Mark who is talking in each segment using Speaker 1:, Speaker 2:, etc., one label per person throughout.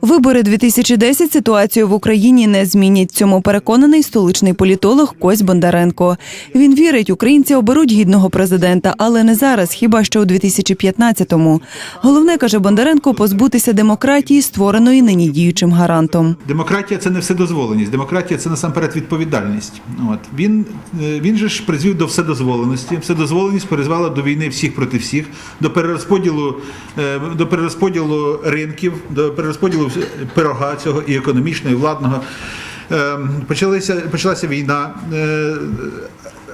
Speaker 1: Вибори 2010 ситуацію в Україні не змінять. Цьому переконаний столичний політолог Кось Бондаренко. Він вірить, українці оберуть гідного президента, але не зараз, хіба що у 2015-му. Головне каже Бондаренко позбутися демократії, створеної нині діючим гарантом.
Speaker 2: Демократія це не вседозволеність. Демократія це насамперед відповідальність. От він, е, він же ж призвів до вседозволеності. Вседозволеність призвела до війни всіх проти всіх, до перерозподілу, е, до перерозподілу ринків, до перерозподілу вс- пирога цього і економічного, і владного. Почалися, Почалася, війна. е,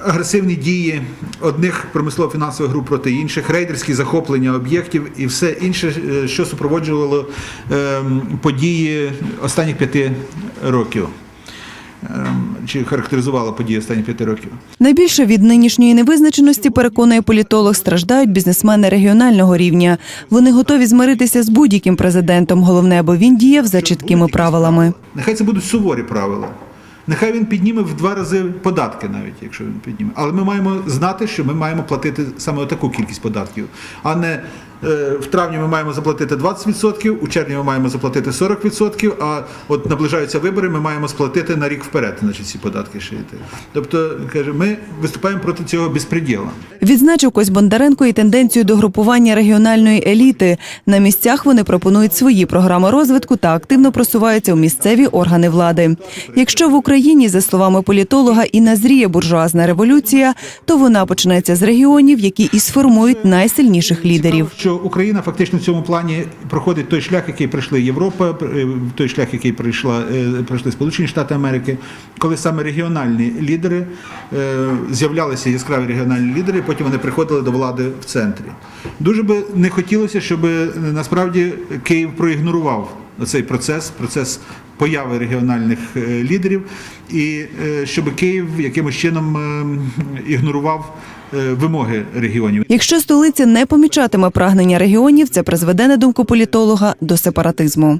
Speaker 2: Агресивні дії одних промислово-фінансових груп проти інших, рейдерські захоплення об'єктів і все інше, е, що супроводжувало е, події останніх п'яти років. Е, Чи характеризувало події останніх п'яти років.
Speaker 1: Найбільше від нинішньої невизначеності, переконує політолог, страждають бізнесмени регіонального рівня. Вони готові змиритися з будь-яким президентом. Головне, аби він діяв за чіткими правилами.
Speaker 2: Нехай це будуть суворі правила. Нехай він підніме в два рази податки, навіть якщо він підніме. Але ми маємо знати, що ми маємо платити саме таку кількість податків, а не в травні ми маємо заплатити 20%, у червні ми маємо заплатити 40%, а от наближаються вибори, ми маємо сплатити на рік вперед, значить, ці податки йти. Тобто, каже, ми виступаємо проти цього безпреділа.
Speaker 1: Відзначив Кось Бондаренко і тенденцію до групування регіональної еліти. На місцях вони пропонують свої програми розвитку та активно просуваються у місцеві органи влади. Якщо в Україні, за словами політолога, і назріє буржуазна революція, то вона почнеться з регіонів, які і сформують найсильніших лідерів.
Speaker 2: Що Україна фактично в цьому плані проходить той шлях, який пройшли Європа, е, той шлях, який прийшла е, пройшли Сполучені Штати Америки, коли саме регіональні лідери е, з'являлися яскраві регіональні лідери, потім вони приходили до влади в центрі. Дуже би не хотілося, щоб насправді Київ проігнорував цей процес, процес появи регіональних е, лідерів, і е, щоб Київ якимось чином е, ігнорував вимоги регіонів.
Speaker 1: Якщо столиця не помічатиме прагнення регіонів, це призведе на думку політолога до сепаратизму.